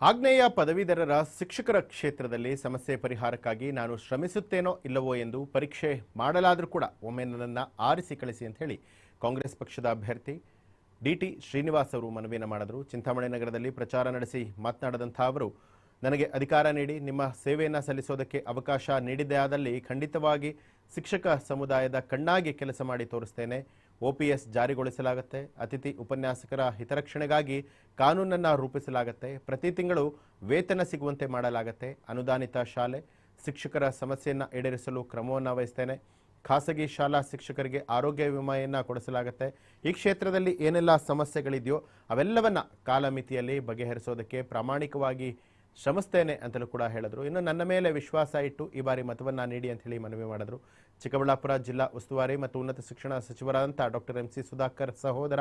ಆಗ್ನೇಯ ಪದವೀಧರರ ಶಿಕ್ಷಕರ ಕ್ಷೇತ್ರದಲ್ಲಿ ಸಮಸ್ಯೆ ಪರಿಹಾರಕ್ಕಾಗಿ ನಾನು ಶ್ರಮಿಸುತ್ತೇನೋ ಇಲ್ಲವೋ ಎಂದು ಪರೀಕ್ಷೆ ಮಾಡಲಾದರೂ ಕೂಡ ಒಮ್ಮೆ ನನ್ನನ್ನು ಆರಿಸಿ ಕಳಿಸಿ ಅಂತ ಹೇಳಿ ಕಾಂಗ್ರೆಸ್ ಪಕ್ಷದ ಅಭ್ಯರ್ಥಿ ಡಿ ಟಿ ಶ್ರೀನಿವಾಸ್ ಅವರು ಮನವಿಯನ್ನು ಮಾಡಿದರು. ಚಿಂತಾಮಣಿ ನಗರದಲ್ಲಿ ಪ್ರಚಾರ ನಡೆಸಿ ಮಾತನಾಡಿದಂಥ ಅವರು ನನಗೆ ಅಧಿಕಾರ ನೀಡಿ ನಿಮ್ಮ ಸೇವೆಯನ್ನು ಸಲ್ಲಿಸೋದಕ್ಕೆ ಅವಕಾಶ ನೀಡಿದ್ದೇ ಆದಲ್ಲಿ ಖಂಡಿತವಾಗಿ ಶಿಕ್ಷಕ ಸಮುದಾಯದ ಕಣ್ಣಾಗಿ ಕೆಲಸ ಮಾಡಿ ತೋರಿಸ್ತೇನೆ. ಓಪಿಎಸ್ ಜಾರಿಗೊಳಿಸಲಾಗುತ್ತೆ. ಅತಿಥಿ ಉಪನ್ಯಾಸಕರ ಹಿತರಕ್ಷಣೆಗಾಗಿ ಕಾನೂನನ್ನು ರೂಪಿಸಲಾಗುತ್ತೆ. ಪ್ರತಿ ತಿಂಗಳು ವೇತನ ಸಿಗುವಂತೆ ಮಾಡಲಾಗುತ್ತೆ. ಅನುದಾನಿತ ಶಾಲೆ ಶಿಕ್ಷಕರ ಸಮಸ್ಯೆಯನ್ನು ಈಡೇರಿಸಲು ಕ್ರಮವನ್ನು ವಹಿಸ್ತೇನೆ. ಖಾಸಗಿ ಶಾಲಾ ಶಿಕ್ಷಕರಿಗೆ ಆರೋಗ್ಯ ವಿಮೆಯನ್ನು ಕೊಡಿಸಲಾಗುತ್ತೆ. ಈ ಕ್ಷೇತ್ರದಲ್ಲಿ ಏನೆಲ್ಲ ಸಮಸ್ಯೆಗಳಿದೆಯೋ ಅವೆಲ್ಲವನ್ನು ಕಾಲಮಿತಿಯಲ್ಲಿ ಬಗೆಹರಿಸೋದಕ್ಕೆ ಪ್ರಾಮಾಣಿಕವಾಗಿ ಶ್ರಮಿಸ್ತೇನೆ ಅಂತಲೂ ಕೂಡ ಹೇಳಿದ್ರು. ಇನ್ನು ನನ್ನ ಮೇಲೆ ವಿಶ್ವಾಸ ಇಟ್ಟು ಈ ಬಾರಿ ಮತವನ್ನು ನೀಡಿ ಅಂತ ಹೇಳಿ ಮನವಿ ಮಾಡಿದ್ರು. ಚಿಕ್ಕಬಳ್ಳಾಪುರ ಜಿಲ್ಲಾ ಉಸ್ತುವಾರಿ ಮತ್ತು ಉನ್ನತ ಶಿಕ್ಷಣ ಸಚಿವರಾದಂಥ ಡಾಕ್ಟರ್ ಎಂ ಸಿ ಸುಧಾಕರ್ ಸಹೋದರ,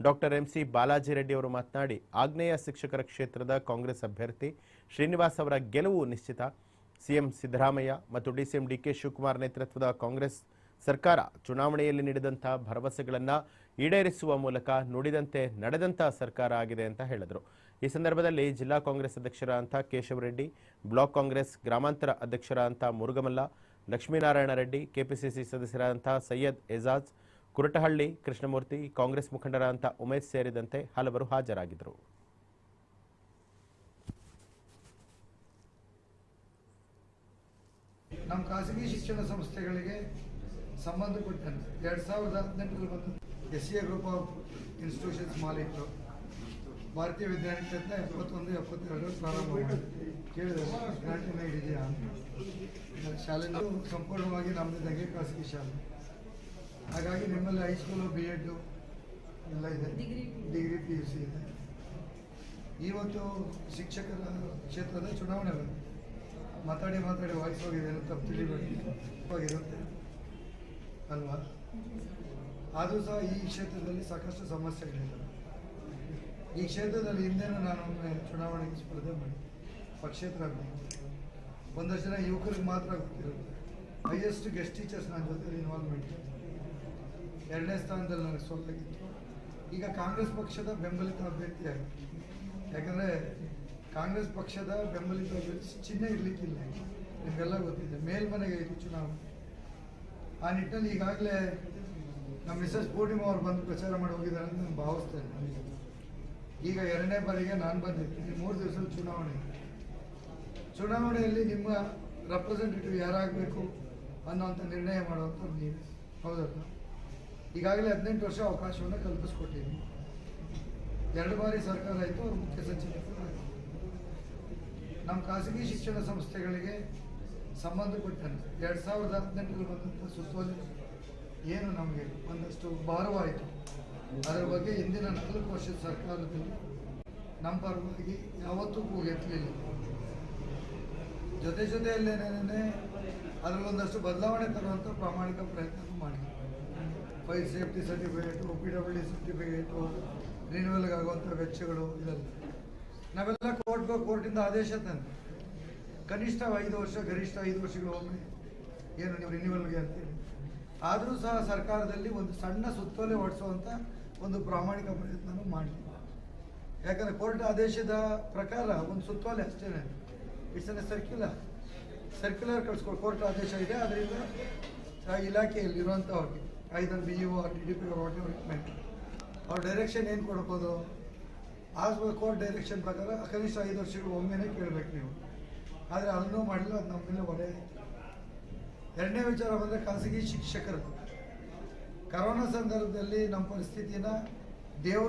doctor M C Balaji Reddy ಅವರು ಮಾತನಾಡಿ, ಆಗ್ನೇಯ ಶಿಕ್ಷಕರ ಕ್ಷೇತ್ರದ ಕಾಂಗ್ರೆಸ್ ಅಭ್ಯರ್ಥಿ ಶ್ರೀನಿವಾಸ್ ಅವರ ಗೆಲುವು ನಿಶ್ಚಿತ. ಸಿಎಂ ಸಿದ್ದರಾಮಯ್ಯ ಮತ್ತು ಡಿಸಿಎಂ ಡಿಕೆ ಶಿವಕುಮಾರ್ ನೇತೃತ್ವದ ಕಾಂಗ್ರೆಸ್ ಸರ್ಕಾರ ಚುನಾವಣೆಯಲ್ಲಿ ನೀಡಿದಂಥ ಭರವಸೆಗಳನ್ನು ಈಡೇರಿಸುವ ಮೂಲಕ ನುಡಿದಂತೆ ನಡೆದಂಥ ಸರ್ಕಾರ ಆಗಿದೆ ಅಂತ ಹೇಳಿದರು. ಈ ಸಂದರ್ಭದಲ್ಲಿ ಜಿಲ್ಲಾ ಕಾಂಗ್ರೆಸ್ ಅಧ್ಯಕ್ಷರಾದಂಥ ಕೇಶವರೆಡ್ಡಿ ಬ್ಲಾಕ್ ಕಾಂಗ್ರೆಸ್ ಗ್ರಾಮಾಂತರ ಅಧ್ಯಕ್ಷರಾದಂಥ ಮುರುಗಮಲ್ಲ, ಲಕ್ಷ್ಮೀನಾರಾಯಣ ರೆಡ್ಡಿ, ಕೆಪಿಸಿಸಿ ಸದಸ್ಯರಾದಂಥ ಸೈಯದ್ ಎಜಾಜ್, ಕುರಟಹಳ್ಳಿ ಕೃಷ್ಣಮೂರ್ತಿ, ಕಾಂಗ್ರೆಸ್ ಮುಖಂಡರಾದಂಥ ಉಮೇಶ್ ಸೇರಿದಂತೆ ಹಲವರು ಹಾಜರಾಗಿದ್ದರು. ನಮ್ಮ ಖಾಸಗಿ ಶಿಕ್ಷಣ ಸಂಸ್ಥೆಗಳಿಗೆ ಸಂಬಂಧಪಟ್ಟಂತೆ ಎರಡು ಸಾವಿರದ ಹದಿನೆಂಟರಲ್ಲಿ ಬಂದ S A group of institutions ಮಾಲೀಕರು ಭಾರತೀಯ ವಿದ್ಯಾನಿಕೇತನ ಎಪ್ಪತ್ತೊಂದು ಎಪ್ಪತ್ತೆರಡು ಪ್ರಾರಂಭ ಕೇಳಿದೆ ಗ್ರಾಂಟಿನ ಹಿಡಿದೆಯಾ ಅಂತ. ಶಾಲೆ ಸಂಪೂರ್ಣವಾಗಿ ನಮ್ಮದಿದ್ದಂಗೆ ಖಾಸಗಿ ಶಾಲೆ. ಹಾಗಾಗಿ ನಿಮ್ಮಲ್ಲಿ ಹೈಸ್ಕೂಲು ಬಿ ಎಡ್ಡು ಎಲ್ಲ ಇದೆ. ಡಿಗ್ರಿ ಪಿ ಯು ಸಿ ಇದೆ. ಇವತ್ತು ಶಿಕ್ಷಕರ ಕ್ಷೇತ್ರದ ಚುನಾವಣೆ ಬಂದಿದೆ ಮಾತಾಡಿ ಮಾತಾಡಿ ವಾಯ್ಸ್ ಹೋಗಿದೆ ಅಂತ ತಪ್ಪು ತಿಳಿಬೇಡಿ. ಹೋಗಿರುತ್ತೆ. ಅಲ್ವಾ? ಆದರೂ ಸಹ ಈ ಕ್ಷೇತ್ರದಲ್ಲಿ ಸಾಕಷ್ಟು ಸಮಸ್ಯೆಗಳಿದ್ದಾವೆ. ಈ ಕ್ಷೇತ್ರದಲ್ಲಿ ಹಿಂದೆನೂ ನಾನು ಒಮ್ಮೆ ಚುನಾವಣೆಗೆ ಸ್ಪರ್ಧೆ ಮಾಡಿ ಪಕ್ಷೇತರ ಅಭ್ಯರ್ಥಿ. ಒಂದಷ್ಟು ಜನ ಯುವಕರಿಗೆ ಮಾತ್ರ ಗೊತ್ತಿರುತ್ತೆ ಹೈಯೆಸ್ಟ್ ಗೆಸ್ಟ್ ಟೀಚರ್ಸ್ ನನ್ನ ಜೊತೆ ಇನ್ವಾಲ್ವ್ಮೆಂಟ್ ಎರಡನೇ ಸ್ಥಾನದಲ್ಲಿ ನನಗೆ ಸೋಲಾಗಿತ್ತು ಈಗ ಕಾಂಗ್ರೆಸ್ ಪಕ್ಷದ ಬೆಂಬಲಿತ ಅಭ್ಯರ್ಥಿಯಾಗಿ. ಯಾಕಂದರೆ ಕಾಂಗ್ರೆಸ್ ಪಕ್ಷದ ಬೆಂಬಲಿತ ಅಭ್ಯರ್ಥಿ ಚಿಹ್ನೆ ಇರಲಿಕ್ಕಿಲ್ಲ. ನಿಮಗೆಲ್ಲ ಗೊತ್ತಿದೆ, ಮೇಲ್ಮನೆಗೆ ಇದು ಚುನಾವಣೆ. ಆ ನಿಟ್ಟಿನಲ್ಲಿ ಈಗಾಗಲೇ ನಮ್ಮ ಮಿಸ್ಸಸ್ ಪೂರ್ಣಿಮಾ ಅವರು ಬಂದು ಪ್ರಚಾರ ಮಾಡಿ ಹೋಗಿದ್ದಾರೆ ಅಂತ ನಾನು ಭಾವಿಸ್ತೇನೆ. ಈಗ ಎರಡನೇ ಬಾರಿಗೆ ನಾನು ಬಂದಿದ್ದೀನಿ. ಮೂರು ದಿವಸದ ಚುನಾವಣೆ. ಚುನಾವಣೆಯಲ್ಲಿ ನಿಮ್ಮ ರೆಪ್ರೆಸೆಂಟೇಟಿವ್ ಯಾರಾಗಬೇಕು ಅನ್ನೋಂಥ ನಿರ್ಣಯ ಮಾಡುವಂಥ ನೀವು. ಹೌದಲ್ಲ? ಈಗಾಗಲೇ ಹದಿನೆಂಟು ವರ್ಷ ಅವಕಾಶವನ್ನು ಕಲ್ಪಿಸ್ಕೊಟ್ಟಿದ್ದೀನಿ. ಎರಡು ಬಾರಿ ಸರ್ಕಾರ ಆಯಿತು ಮುಖ್ಯ ಸಚಿವರು. ನಮ್ಮ ಖಾಸಗಿ ಶಿಕ್ಷಣ ಸಂಸ್ಥೆಗಳಿಗೆ ಸಂಬಂಧಪಟ್ಟಂತೆ ಎರಡು ಸಾವಿರದ ಹದಿನೆಂಟರಲ್ಲಿ ಬಂದಂಥ ಸುತ್ತೋಲೆ ಏನು ನಮಗೆ? ಒಂದಷ್ಟು ಭಾರವಾಯಿತು. ಅದರ ಬಗ್ಗೆ ಹಿಂದಿನ ನಾಲ್ಕು ವರ್ಷದ ಸರ್ಕಾರದಲ್ಲಿ ನಮ್ಮ ಪರವಾಗಿ ಯಾವತ್ತೂ ಕೂಗೆತ್ತಲಿಲ್ಲ ಜೊತೆ ಜೊತೆಯಲ್ಲೇನೇ ಅದರಲ್ಲೊಂದಷ್ಟು ಬದಲಾವಣೆ ತರುವಂಥ ಪ್ರಾಮಾಣಿಕ ಪ್ರಯತ್ನ ಮಾಡಿ fire safety certificate P W D certificate ರಿನ್ಯೂವಲ್ಗಾಗುವಂಥ ವೆಚ್ಚಗಳು ಇದೆಲ್ಲ ನಾವೆಲ್ಲ ಕೋರ್ಟ್ಗೆ ಕೋರ್ಟಿಂದ ಆದೇಶ ತಂದೆ ಕನಿಷ್ಠ ಐದು ವರ್ಷ, ಗರಿಷ್ಠ ಐದು ವರ್ಷಗಳು ಒಮ್ಮೆ ಏನು ನೀವು ರಿನ್ಯೂವಲ್ಗೆ ಅಂತೇಳಿ ಆದರೂ ಸಹ ಸರ್ಕಾರದಲ್ಲಿ ಒಂದು ಸಣ್ಣ ಸುತ್ತೋಲೆ ಹೊಡಿಸುವಂಥ ಒಂದು ಪ್ರಾಮಾಣಿಕ ಪ್ರಯತ್ನ ಮಾಡಲಿ ಯಾಕಂದರೆ ಕೋರ್ಟ್ ಆದೇಶದ ಪ್ರಕಾರ ಒಂದು ಸುತ್ತೋಲೆ ಅಷ್ಟೇ. ಇಟ್ಸ್ ಅನ್ ಸರ್ಕ್ಯುಲರ್ ಸರ್ಕ್ಯುಲರ್ ಕಳಿಸ್ಕೊಡು ಕೋರ್ಟ್ ಆದೇಶ ಇದೆ ಅದರಿಂದ ಇಲಾಖೆಯಲ್ಲಿ ಇರುವಂಥವ್ರಿಗೆ either B U R D D P ಅವ್ರ ಡೈರೆಕ್ಷನ್ ಏನು ಕೊಡ್ಬೋದು? ಆ ಕೋರ್ಟ್ ಡೈರೆಕ್ಷನ್ ಪ್ರಕಾರ ಕನಿಷ್ಠ ಐದು ವರ್ಷಗಳು ಒಮ್ಮೆನೇ ಕೇಳಬೇಕು ನೀವು. ಆದರೆ ಅದನ್ನೂ ಮಾಡಿಲ್ಲ, ಅದು ನಮ್ಮ ಮೇಲೆ ಒಳ್ಳೆ ಎರಡನೇ ವಿಚಾರ ಬಂದರೆ ಖಾಸಗಿ ಶಿಕ್ಷಕರು. ಕರೋನಾ ಸಂದರ್ಭದಲ್ಲಿ ನಮ್ಮ ಪರಿಸ್ಥಿತಿನ ದೇವರು